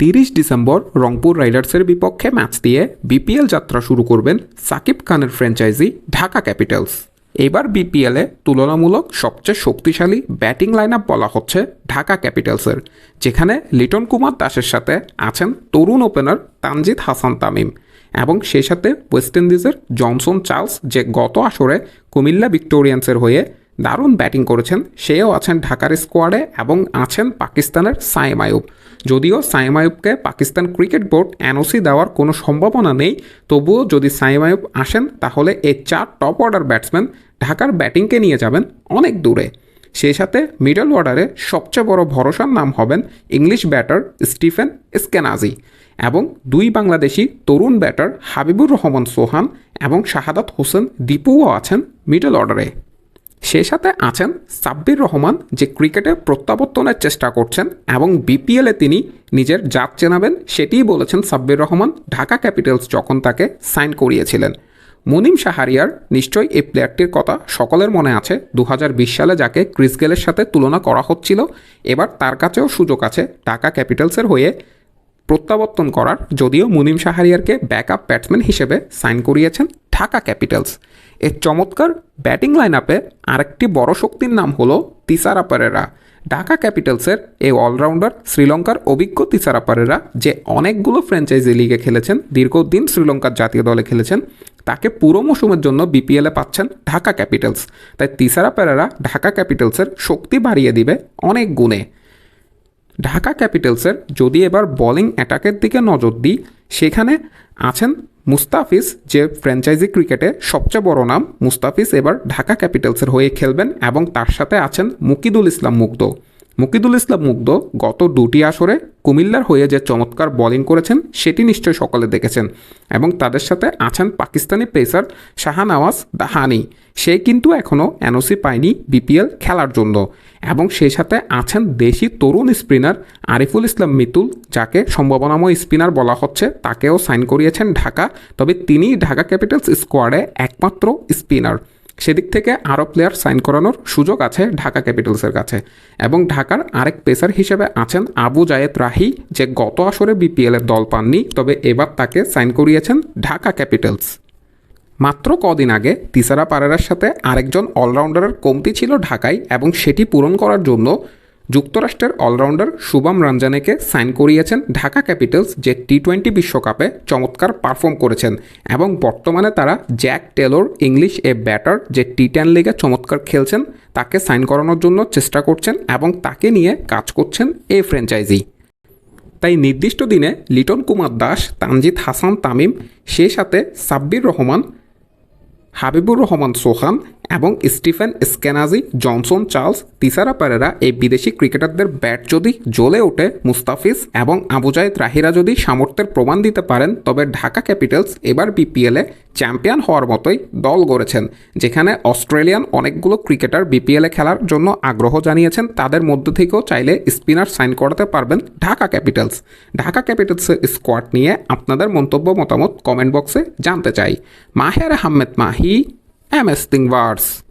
তিরিশ ডিসেম্বর রংপুর রাইডার্সের বিপক্ষে ম্যাচ দিয়ে বিপিএল যাত্রা শুরু করবেন সাকিব খানের ফ্র্যাঞ্চাইজি ঢাকা ক্যাপিটালস। এবার বিপিএলে তুলনামূলক সবচেয়ে শক্তিশালী ব্যাটিং লাইন বলা হচ্ছে ঢাকা ক্যাপিটালসের, যেখানে লিটন কুমার দাসের সাথে আছেন তরুণ ওপেনার তানজিদ হাসান তামিম এবং সেই সাথে ওয়েস্ট ইন্ডিজের জনসন চার্লস, যে গত আসরে কুমিল্লা ভিক্টোরিয়ান্সের হয়ে দারুণ ব্যাটিং করেছেন, সেও আছেন ঢাকার স্কোয়াডে এবং আছেন পাকিস্তানের সাইম আয়ুব। যদিও সাইম আয়ুবকে পাকিস্তান ক্রিকেট বোর্ড এনওসি দেওয়ার কোনো সম্ভাবনা নেই, তবুও যদি সাইম আয়ুব আসেন, তাহলে এই চার টপ অর্ডার ব্যাটসম্যান ঢাকার ব্যাটিংকে নিয়ে যাবেন অনেক দূরে। সেই সাথে মিডল অর্ডারে সবচেয়ে বড় ভরসার নাম হবেন ইংলিশ ব্যাটার স্টিফেন স্কেনাজি এবং দুই বাংলাদেশি তরুণ ব্যাটার হাবিবুর রহমান সোহান এবং শাহাদাত হোসেন দীপুও আছেন মিডল অর্ডারে। সেই সাথে আছেন সাব্বির রহমান, যে ক্রিকেটে প্রত্যাবর্তনের চেষ্টা করছেন, এবং বিপিএলে তিনি নিজের জাত চেনাবেন, সেটিই বলেছেন সাব্বির রহমান। ঢাকা ক্যাপিটালস যখন তাকে সাইন করিয়েছিলেন। মুনিম শাহারিয়ার নিশ্চয়ই এই প্লেয়ারটির কথা সকলের মনে আছে। দু হাজার বিশ সালে যাকে ক্রিস গেলের সাথে তুলনা করা হচ্ছিল, এবার তার কাছেও সুযোগ আছে ঢাকা ক্যাপিটালসের হয়ে প্রত্যাবর্তন করার। যদিও মুনিম শাহারিয়ারকে ব্যাকআপ ব্যাটসম্যান হিসেবে সাইন করিয়েছেন ঢাকা ক্যাপিটালস। এর চমৎকার ব্যাটিং লাইন আপে আরেকটি বড় শক্তির নাম হলো তিসারা পারেরা। ঢাকা ক্যাপিটালসের এই অলরাউন্ডার শ্রীলঙ্কার অভিজ্ঞ তিসারা পারেরা, যে অনেকগুলো ফ্র্যাঞ্চাইজি লিগে খেলেছেন, দীর্ঘদিন শ্রীলঙ্কার জাতীয় দলে খেলেছেন, তাকে পুরো মৌসুমের জন্য বিপিএলে পাচ্ছেন ঢাকা ক্যাপিটালস। তাই তিসারা পেরেরা ঢাকা ক্যাপিটালসের শক্তি বাড়িয়ে দিবে অনেক গুণে। ঢাকা ক্যাপিটালসের যদি এবার বোলিং অ্যাটাকের দিকে নজর দিই, সেখানে আছেন মুস্তাফিজ যে ফ্র্যাঞ্চাইজি ক্রিকেটে সবচেয়ে বড় নাম, মুস্তাফিজ এবার ঢাকা ক্যাপিটালসের হয়ে খেলবেন এবং তার সাথে আছেন মুকিদুল ইসলাম মুগ্ধ। মুকিদুল ইসলাম মুগ্ধ গত দুটি আসরে কুমিল্লার হয়ে যে চমৎকার বোলিং করেছেন, সেটি নিশ্চয়ই সকলে দেখেছেন এবং তাদের সাথে আছেন পাকিস্তানি পেসার শাহানওয়াজ দাহানি। সে কিন্তু এখনও এনওসি পায়নি বিপিএল খেলার জন্য। এবং সেই সাথে আছেন দেশি তরুণ স্পিনার আরিফুল ইসলাম মিতুল, যাকে সম্ভাবনাময় স্পিনার বলা হচ্ছে। তাকেও সাইন করিয়েছেন ঢাকা, তবে তিনি ঢাকা ক্যাপিটালস স্কোয়াডে একমাত্র স্পিনার। সেদিক থেকে আরও প্লেয়ার সাইন করানোর সুযোগ আছে ঢাকা ক্যাপিটালসের কাছে। এবং ঢাকার আরেক পেসার হিসেবে আছেন আবু জায়েদ রাহি, যে গত আসরে বিপিএলের দল পাননি, তবে এবার তাকে সাইন করিয়েছেন ঢাকা ক্যাপিটালস। মাত্র কদিন আগে তিসারা পারেরার সাথে আরেকজন অলরাউন্ডারের কমতি ছিল ঢাকায় এবং সেটি পূরণ করার জন্য যুক্তরাষ্ট্রের অলরাউন্ডার শুভম রঞ্জানেকে সাইন করিয়েছেন ঢাকা ক্যাপিটালস, যে টি টোয়েন্টি বিশ্বকাপে চমৎকার পারফর্ম করেছেন এবং বর্তমানে তারা জ্যাক টেলর, ইংলিশ এ ব্যাটার, যে টি টেন লিগে চমৎকার খেলছেন, তাকে সাইন করানোর জন্য চেষ্টা করছেন এবং তাকে নিয়ে কাজ করছেন এই ফ্র্যাঞ্চাইজি। তাই নির্দিষ্ট দিনে লিটন কুমার দাস, তানজিদ হাসান তামিম সেই সাথে সাব্বির রহমান হাবিবুর রহমান সোহান এবং Stephen Eskinazi Johnson Charles, Thisara Perera এই বিদেশি ক্রিকেটারদের ব্যাট যদি জ্বলে ওঠে, মুস্তাফিজ এবং আবুজায়েদ রাহিরা যদি সামর্থ্যের প্রমাণ দিতে পারেন, তবে ঢাকা ক্যাপিটালস এবার বিপিএলে চ্যাম্পিয়ন হওয়ার মতোই দল গড়েছেন, যেখানে অস্ট্রেলিয়ান অনেকগুলো ক্রিকেটার বিপিএলে খেলার জন্য আগ্রহ জানিয়েছেন। তাদের মধ্যে থেকেও চাইলে স্পিনার সাইন করাতে পারবেন ঢাকা ক্যাপিটালস। ঢাকা ক্যাপিটালসের স্কোয়াড নিয়ে আপনাদের মন্তব্য মতামত কমেন্ট বক্সে জানতে চাই। মাহের আহমেদ মাহি MS Thingvars.